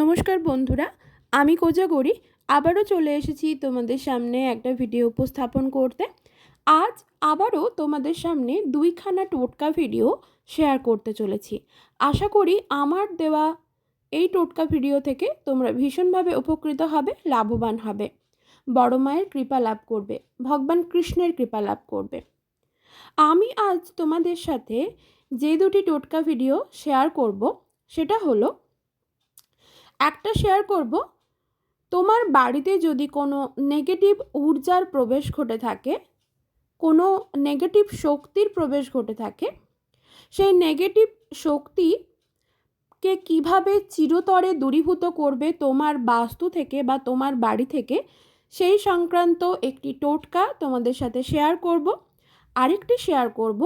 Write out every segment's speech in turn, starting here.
নমস্কার বন্ধুরা, আমি কোজাগরি আবারও চলে এসেছি তোমাদের সামনে একটা ভিডিও উপস্থাপন করতে। আজ আবারও তোমাদের সামনে দুইখানা টোটকা ভিডিও শেয়ার করতে চলেছি। আশা করি আমার দেওয়া এই টোটকা ভিডিও থেকে তোমরা ভীষণভাবে উপকৃত হবে, লাভবান হবে। বড় মায়ের কৃপা লাভ করবে, ভগবান কৃষ্ণের কৃপা লাভ করবে। আমি আজ তোমাদের সাথে যে দুটি টোটকা ভিডিও শেয়ার করব, সেটা হলো একটা শেয়ার করব। তোমার বাড়িতে যদি কোনো নেগেটিভ ঊর্জার প্রবেশ ঘটে থাকে, কোনো নেগেটিভ শক্তির প্রবেশ ঘটে থাকে, সেই নেগেটিভ শক্তিকে কীভাবে চিরতরে দূরীভূত করবে তোমার বাস্তু থেকে বা তোমার বাড়ি থেকে, সেই সংক্রান্ত একটি টোটকা তোমাদের সাথে শেয়ার করব। আরেকটি শেয়ার করব,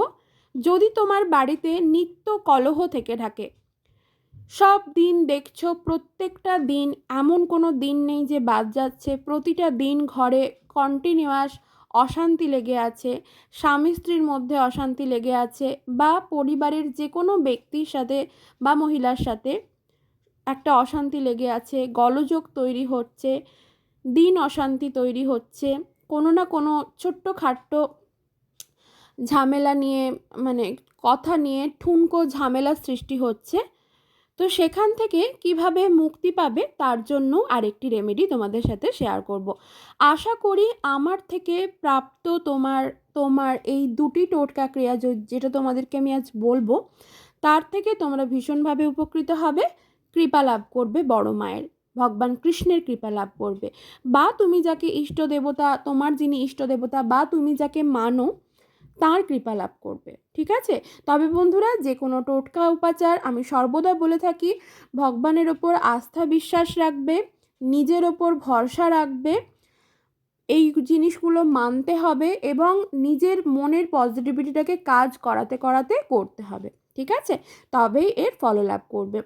যদি তোমার বাড়িতে নিত্য কলহ থেকে থাকে সব দিন দেখছ, প্রত্যেকটা দিন, এমন কোনো দিন নেই যে বাদ যাচ্ছে। প্রতিটা দিন ঘরে কন্টিনিউয়াস অশান্তি লেগে আছে, স্বামী স্ত্রীর মধ্যে অশান্তি লেগে আছে, বা পরিবারের যে কোনো ব্যক্তির সাথে বা মহিলার সাথে একটা অশান্তি লেগে আছে, গলযোগ তৈরি হচ্ছে, দিন অশান্তি তৈরি হচ্ছে, কোনো না কোনো ছোট্ট খাট্ট ঝামেলা নিয়ে মানে কথা নিয়ে ঠুনকো ঝামেলা সৃষ্টি হচ্ছে। তো সেখান থেকে কীভাবে মুক্তি পাবে তার জন্য আরেকটি রেমেডি তোমাদের সাথে শেয়ার করব। আশা করি আমার থেকে প্রাপ্ত তোমার তোমার এই দুটি টোটকা ক্রিয়া যেটা তোমাদেরকে আমি আজ বলব, তার থেকে তোমরা ভীষণভাবে উপকৃত হবে, কৃপা লাভ করবে বড় মায়ের, ভগবান কৃষ্ণের কৃপা লাভ করবে বা তুমি যাকে ইষ্ট দেবতা, তোমার যিনি ইষ্ট দেবতা, বা তুমি যাকে মানো তার কৃপা লাভ করবে, ঠিক আছে? তবে বন্ধুরা যে কোনো টোটকা উপাচার আমি সর্বদা বলে থাকি, ভগবানের ওপর আস্থা বিশ্বাস রাখবে, নিজের ওপর ভরসা রাখবে, এই জিনিসগুলো মানতে হবে এবং নিজের মনের পজিটিভিটিটাকে কাজ করাতে করাতে করতে হবে, ঠিক আছে? তবেই এর ফললাভ করবে।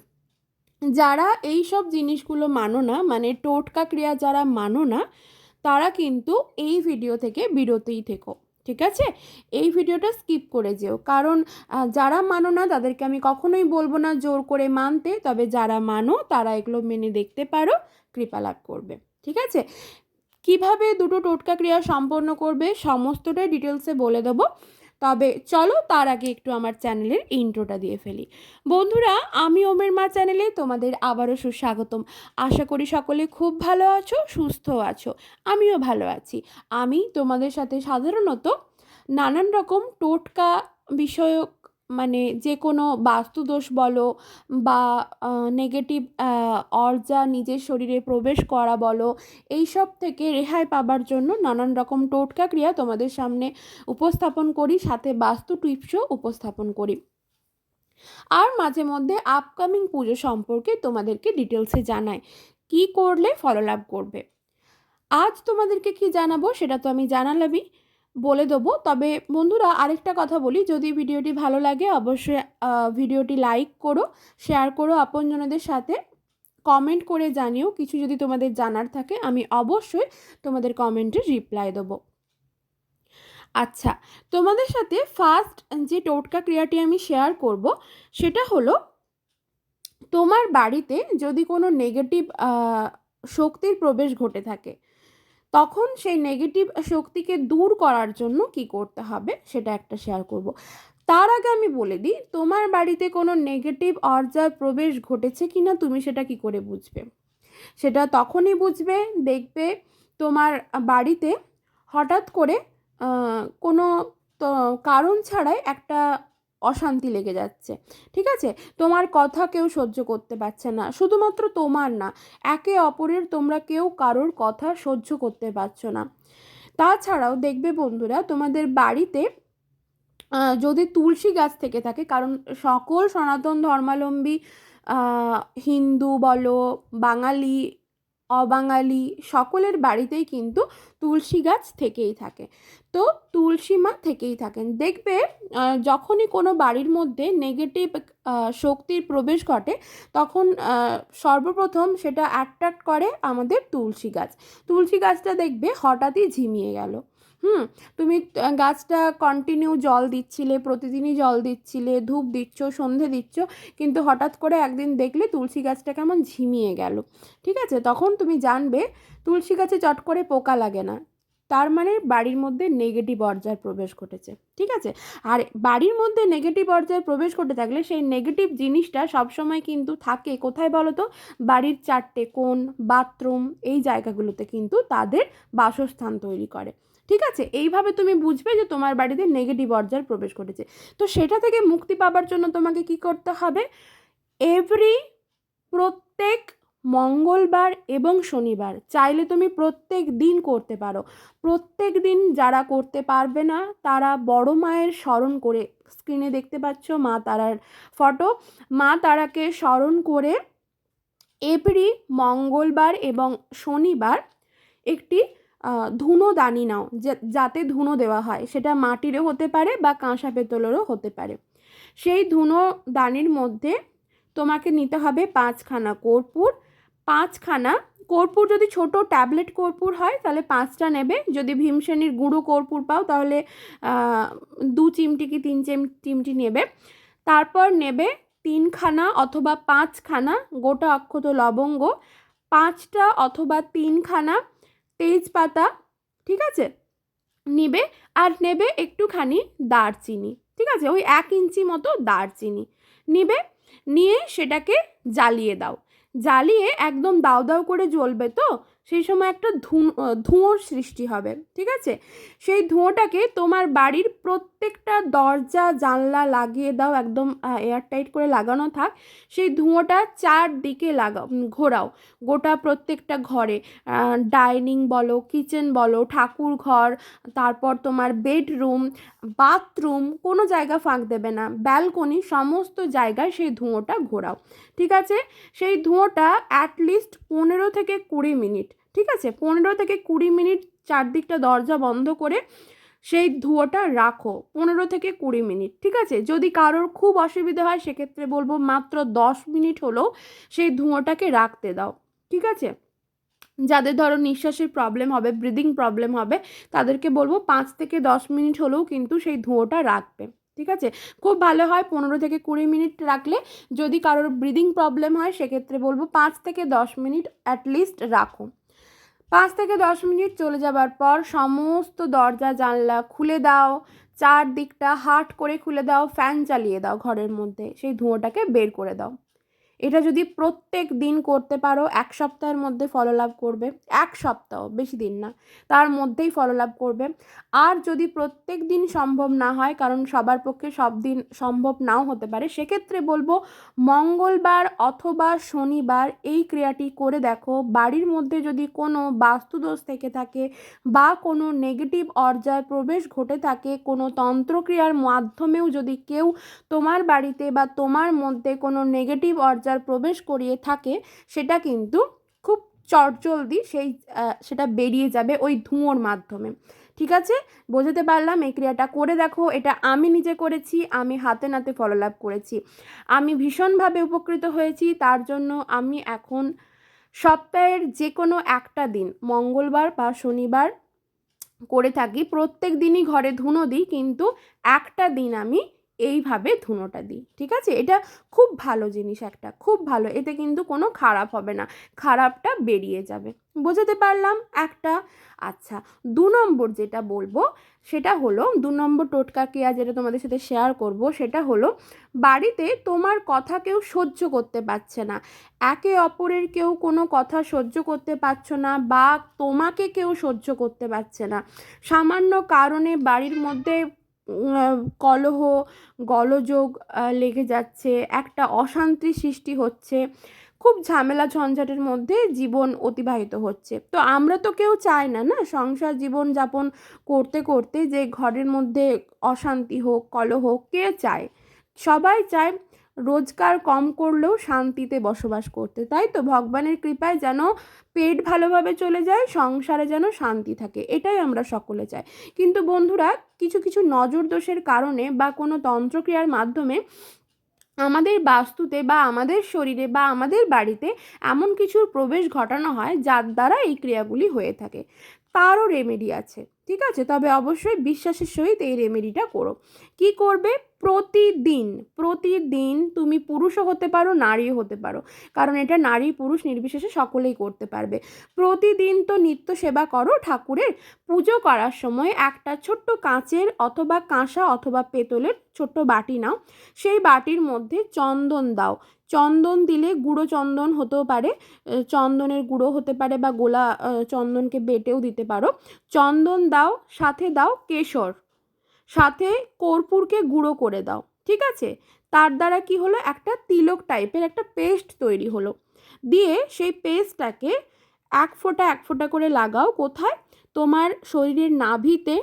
যারা এই সব জিনিসগুলো মানো না মানে টোটকা ক্রিয়া যারা মানো না, তারা কিন্তু এই ভিডিও থেকে বিরতেই থেকো। ঠিক আছে? এই ভিডিওটা স্কিপ করে যেও। কারণ যারা মানো না, তাদেরকে আমি কখনোই বলব না জোর করে মানতে। তবে যারা মানো, তারা এগুলো মেনে দেখতে পারো, কৃপা লাভ করবে। ঠিক আছে? কীভাবে দুটো টোটকা ক্রিয়া সম্পন্ন করবে, সমস্তটাই ডিটেলসে বলে দেবো। তবে চলো তার আগে একটু আমার চ্যানেলের ইন্ট্রোটা দিয়ে ফেলি। বন্ধুরা, আমি ওমের মা চ্যানেলে তোমাদের আবারও সুস্বাগতম। আশা করি সকলে খুব ভালো আছো, সুস্থ আছো, আমিও ভালো আছি। আমি তোমাদের সাথে সাধারণত নানান রকম টোটকা বিষয়ক মানে যে কোনো বাস্তুদোষ বলো বা নেগেটিভ অর্জা নিজের শরীরে প্রবেশ করা বলো এই সব থেকে রেহাই পাবার জন্য নানান রকম টোটকা ক্রিয়া তোমাদের সামনে উপস্থাপন করি, সাথে বাস্তু টিপসও উপস্থাপন করি। আর মাঝে মধ্যে আপকামিং পুজো সম্পর্কে তোমাদেরকে ডিটেলসে জানাই, কি করলে ফললাভ করবে। আজ তোমাদেরকে কি জানাব সেটা তো আমি জানালামই। বলে দেবো। তবে বন্ধুরা, আরেকটা কথা বলি, যদি ভিডিওটি ভালো লাগে, অবশ্যই ভিডিওটি লাইক করো, শেয়ার করো আপনজনদের সাথে। কমেন্ট করে জানিও, কিছু যদি তোমাদের জানার থাকে, আমি অবশ্যই তোমাদের কমেন্টে রিপ্লাই দেবো। আচ্ছা তোমাদের সাথে ফার্স্ট যে টোটকা ক্রিয়াটি আমি শেয়ার করব, সেটা হলো, তোমার বাড়িতে যদি কোনো নেগেটিভ শক্তির প্রবেশ ঘটে থাকে তখন সেই নেগেটিভ শক্তিকে দূর করার জন্য কি করতে হবে সেটা একটা শেয়ার করব। তার আগে আমি বলে দিই, তোমার বাড়িতে কোনো নেগেটিভ অর্জার প্রবেশ ঘটেছে কি না তুমি সেটা কি করে বুঝবে? সেটা তখনই বুঝবে, দেখবে তোমার বাড়িতে হঠাৎ করে কোনো তো কারণ ছাড়াই একটা অশান্তি লেগে যাচ্ছে। ঠিক আছে? তোমার কথা কেউ সহ্য করতে পারছে না। শুধুমাত্র তোমার না, একে অপরের তোমরা কেউ কারোর কথা সহ্য করতে পারছ না। তাছাড়াও দেখবে বন্ধুরা, তোমাদের বাড়িতে যদি তুলসী গাছ থেকে থাকে, কারণ সকল সনাতন ধর্মাবলম্বী হিন্দু বলো, বাঙালি অবাঙালি সকলের বাড়িতেই কিন্তু তুলসী গাছ থেকেই থাকে। তো তুলসী মা থেকেই থাকেন। দেখবে যখনই কোনো বাড়ির মধ্যে নেগেটিভ শক্তির প্রবেশ ঘটে, তখন সর্বপ্রথম সেটা অ্যাট্রাক্ট করে আমাদের তুলসী গাছ। তুলসী গাছটা দেখবে হঠাৎই ঝিমিয়ে গেল। হুম, তুমি গাছটা কন্টিনিউ জল দিচ্ছিলে, প্রতিদিনই জল দিচ্ছিলে, ধূপ দিচ্ছ, সন্ধে দিচ্ছ, কিন্তু হঠাৎ করে একদিন দেখলে তুলসী গাছটা কেমন ঝিমিয়ে গেল। ঠিক আছে, তখন তুমি জানবে তুলসী গাছে চট করে পোকা লাগে না। তার মানে বাড়ির মধ্যে নেগেটিভ অর্জার প্রবেশ ঘটেছে। ঠিক আছে, আর বাড়ির মধ্যে নেগেটিভ অর্জার প্রবেশ ঘটে থাকলে সেই নেগেটিভ জিনিসটা সবসময় কিন্তু থাকে কোথায় বলো তো বাড়ির চারটে কোণ বাথরুম এই জায়গাগুলোতে কিন্তু তাদের বাসস্থান তৈরি করে। ঠিক আছে? এইভাবে তুমি বুঝবে যে তোমার বাড়িতে নেগেটিভ অর্জার প্রবেশ ঘটেছে। তো সেটা থেকে মুক্তি পাবার জন্য তোমাকে কি করতে হবে? এভরি প্রত্যেক মঙ্গলবার এবং শনিবার চাইলে তুমি প্রত্যেক দিন করতে পারো। প্রত্যেক দিন যারা করতে পারবে না, তারা বড় মায়ের স্মরণ করে স্ক্রিনে দেখতে পাচ্ছ মা তারার ফটো মা তারাকে স্মরণ করে এভরি মঙ্গলবার এবং শনিবার একটি ধুনো দানি নাও যাতে ধুনো দেওয়া হয়। সেটা মাটিরও হতে পারে বা কাঁসা পেতলেরও হতে পারে। সেই ধুনো দানির মধ্যে তোমাকে নিতে হবে পাঁচখানা কর্পূর। পাঁচখানা কর্পূর যদি ছোট ট্যাবলেট কর্পূর হয়, তাহলে পাঁচটা নেবে। যদি ভীমসেনির গুঁড়ো কর্পূর পাও, তাহলে দু চিমটি কি তিন চিম, চিমটি নেবে। তারপর নেবে তিনখানা অথবা পাঁচখানা গোটা অক্ষত লবঙ্গ। পাঁচটা অথবা তিনখানা তেজপাতা, ঠিক আছে? নেবে আর নেবে একটুখানি দারচিনি, ঠিক আছে? ওই এক ইঞ্চি মতো দারচিনি। নেবে, নিয়ে সেটাকে জ্বালিয়ে দাও। জ্বালিয়ে একদম দাও দাও করে জ্বলবে তো? সেই সময় একটা ধুঁয়োর সৃষ্টি হবে, ঠিক আছে? সেই ধুঁয়োটাকে তোমার বাড়ির প্রত্যেকটা দরজা, জানলা লাগিয়ে দাও, একদম এয়ারটাইট করে লাগানো থাক। সেই ধুঁয়োটা চারদিকে লাগাও ঘোরাও, গোটা প্রত্যেকটা ঘরে। ডাইনিং বলো, কিচেন বলো, ঠাকুর ঘর, তারপর তোমার বেডরুম, বাথরুম, কোনো জায়গা ফাঁক দেবে না। ব্যালকনি, সমস্ত জায়গায় সেই ধুঁয়োটা ঘোরাও, ঠিক আছে? সেই ধুঁয়োটা অ্যাটলিস্ট পনেরো থেকে কুড়ি মিনিট ঠিক আছে? পনেরো থেকে কুড়ি মিনিট চারদিকটা দরজা বন্ধ করে সেই ধুঁয়োটা রাখো, পনেরো থেকে কুড়ি মিনিট, ঠিক আছে? যদি কারোর খুব অসুবিধা হয়, সেক্ষেত্রে বলব মাত্র দশ মিনিট হলেও সেই ধুঁয়োটাকে রাখতে দাও, ঠিক আছে? যাদের ধরো নিঃশ্বাসের প্রবলেম হবে ব্রিদিং প্রবলেম হবে, তাদেরকে বলব পাঁচ থেকে দশ মিনিট হলেও কিন্তু সেই ধোঁয়াটা রাখবে, ঠিক আছে? খুব ভালো হয় পনেরো থেকে কুড়ি মিনিট রাখলে, যদি কারোর ব্রিদিং প্রবলেম হয়, সেক্ষেত্রে বলব পাঁচ থেকে দশ মিনিট অ্যাটলিস্ট রাখো। পাঁচ থেকে দশ মিনিট চলে যাবার পর সমস্ত দরজা, জানলা খুলে দাও। চারদিকটা হাট করে খুলে দাও, ফ্যান চালিয়ে দাও ঘরের মধ্যে। সেই ধোঁয়াটাকে বের করে দাও। এটা যদি প্রত্যেক দিন করতে পারো, এক সপ্তাহের মধ্যে ফললাভ করবে, এক সপ্তাহ, বেশি দিন না, তার মধ্যেই ফললাভ করবে। আর যদি প্রত্যেক দিন সম্ভব না হয়, কারণ সবার পক্ষে সব দিন সম্ভব নাও হতে পারে, সেক্ষেত্রে বলব মঙ্গলবার অথবা শনিবার এই ক্রিয়াটি করে দেখো। বাড়ির মধ্যে যদি কোনো বাস্তুদোষ থেকে থাকে বা কোনো নেগেটিভ অর্জায় প্রবেশ ঘটে থাকে, কোনো তন্ত্রক্রিয়ার মাধ্যমেও যদি কেউ তোমার বাড়িতে বা তোমার মধ্যে কোনো নেগেটিভ অর্জার প্রবেশ করিয়ে থাকে, সেটা কিন্তু খুব চটজলদি সেই সেটা বেরিয়ে যাবে ওই ধুঁয়োর মাধ্যমে। ঠিক আছে? বোঝাতে পারলাম? এই ক্রিয়াটা করে দেখো। এটা আমি নিজে করেছি, আমি হাতে নাতে ফললাভ করেছি। আমি ভীষণভাবে উপকৃত হয়েছি, তার জন্য আমি এখন সপ্তাহের যে কোনো একটা দিন, মঙ্গলবার বা শনিবার করে থাকি। প্রত্যেক দিনই ঘরে ধুনো দিই, কিন্তু একটা দিন আমি এইভাবে ধুনোটা দিই, ঠিক আছে? এটা খুব ভালো জিনিস একটা, খুব ভালো। এতে কিন্তু কোনো খারাপ হবে না, খারাপটা বেরিয়ে যাবে। বোঝাতে পারলাম একটা? আচ্ছা দু নম্বর যেটা বলব, সেটা হলো দু নম্বর টোটকা ক্রিয়া যেটা তোমাদের সাথে শেয়ার করব, সেটা হলো বাড়িতে তোমার কথা কেউ সহ্য করতে পারছে না। একে অপরের কেউ কোনো কথা সহ্য করতে পারছ না বা তোমাকে কেউ সহ্য করতে পারছে না। সামান্য কারণে বাড়ির মধ্যে কলহ, গলযোগ লেগে যাচ্ছে, একটা অশান্তি সৃষ্টি হচ্ছে, খুব ঝামেলা ঝঞ্ঝাটের মধ্যে জীবন অতিবাহিত হচ্ছে। তো আমরা তো কেউ চাই না না? সংসার জীবন যাপন করতে করতে যে ঘরের মধ্যে অশান্তি হোক, কলহ হোক, কে চায়? সবাই চায় রোজগার কম করলেও শান্তিতে বসবাস করতে, তাই তো? ভগবানের কৃপায় যেন পেট ভালোভাবে চলে যায়, সংসারে যেন শান্তি থাকে, এটাই আমরা সকলে চাই। কিন্তু বন্ধুরা কিছু কিছু নজর দোষের কারণে বা কোনো তন্ত্রক্রিয়ার মাধ্যমে আমাদের বাস্তুতে বা আমাদের শরীরে বা আমাদের বাড়িতে এমন কিছুর প্রবেশ ঘটানো হয় যার দ্বারা এই ক্রিয়াগুলি হয়ে থাকে। তারও রেমেডি আছে, ঠিক আছে? তবে অবশ্যই বিশ্বাসের সহিত এই রেমেডিটা করো। কি করবে? প্রতিদিন প্রতিদিন তুমি পুরুষও হতে পারো, নারীও হতে পারো। কারণ এটা নারী পুরুষ নির্বিশেষে সকলেই করতে পারবে। প্রতিদিন তো নিত্য সেবা করো, ঠাকুরের পুজো করার সময় একটা ছোট্ট কাঁচের অথবা কাঁসা অথবা পেতলের ছোট্ট বাটি নাও। সেই বাটির মধ্যে চন্দন দাও। চন্দন দিলে গুঁড়ো চন্দন হতেও পারে চন্দনের গুঁড়ো হতে পারে বা গোলা চন্দনকে বেটেও দিতে পারো। চন্দন দাও, সাথে দাও কেশর। সাথে কর্পূরকে গুঁড়ো করে দাও, ঠিক আছে? তার দ্বারা কি হলো? একটা তিলক টাইপের একটা পেস্ট তৈরি হলো। দিয়ে সেই পেস্টটাকে এক ফোঁটা এক ফোঁটা করে লাগাও। কোথায়? তোমার শরীরের নাভিতে।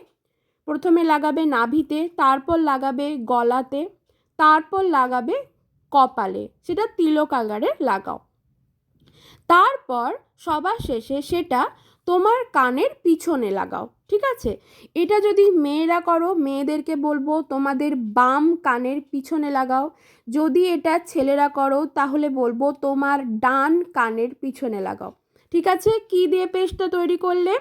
প্রথমে লাগাবে নাভিতে, তারপর লাগাবে গলাতে, তারপর লাগাবে কপালে। সেটা তিলক আকারে লাগাও। তারপর সবার শেষে সেটা তোমার কানের পিছনে লাগাও। ঠিক আছে? এটা যদি মেয়েরা করো, মেয়েদেরকে বলব, তোমাদের বাম কানের পিছনে লাগাও। যদি এটা ছেলেরা করো, তাহলে বলব তোমার ডান কানের পিছনে লাগাও। ঠিক আছে? কি দিয়ে পেস্টটা তৈরি করলে?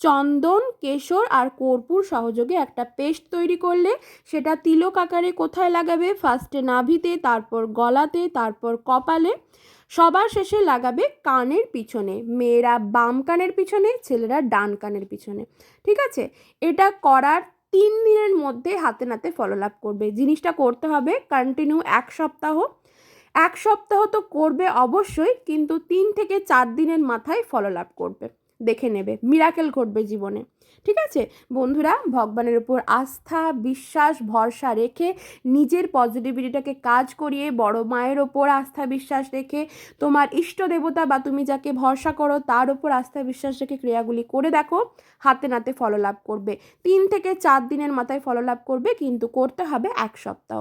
চন্দন, কেশর আর কর্পূর সহযোগে একটা পেস্ট তৈরি করলে, সেটা তিলক আকারে কোথায় লাগাবে? ফার্স্টে নাভিতে, তারপর গলাতে, তারপর কপালে। সবার শেষে লাগাবে কানের পিছনে। মেয়েরা বাম কানের পিছনে, ছেলেরা ডান কানের পিছনে। ঠিক আছে? এটা করার তিন দিনের মধ্যে হাতে নাতে ফললাভ করবে। জিনিসটা করতে হবে কন্টিনিউ এক সপ্তাহ। এক সপ্তাহ তো করবে অবশ্যই, কিন্তু তিন থেকে চার দিনের মাথায় ফললাভ করবে। দেখে নেবে। মিরাকেল ঘটবে জীবনে। ঠিক আছে? বন্ধুরা, ভগবানের উপর আস্থা, বিশ্বাস, ভরসা রেখে নিজের পজিটিভিটিটাকে কাজ করিয়ে বড় মায়ের ওপর আস্থা, বিশ্বাস রেখে তোমার ইষ্ট দেবতা বা তুমি যাকে ভরসা করো, তার ওপর আস্থা, বিশ্বাস রেখে ক্রিয়াগুলি করে দেখো, হাতে নাতে ফললাভ করবে। তিন থেকে চার দিনের মাথায় ফললাভ করবে, কিন্তু করতে হবে এক সপ্তাহ।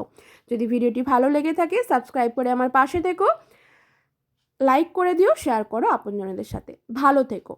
যদি ভিডিওটি ভালো লেগে থাকে সাবস্ক্রাইব করে আমার পাশে থেকো লাইক করে দিও শেয়ার করো আপনজনদের সাথে। ভালো থেকো।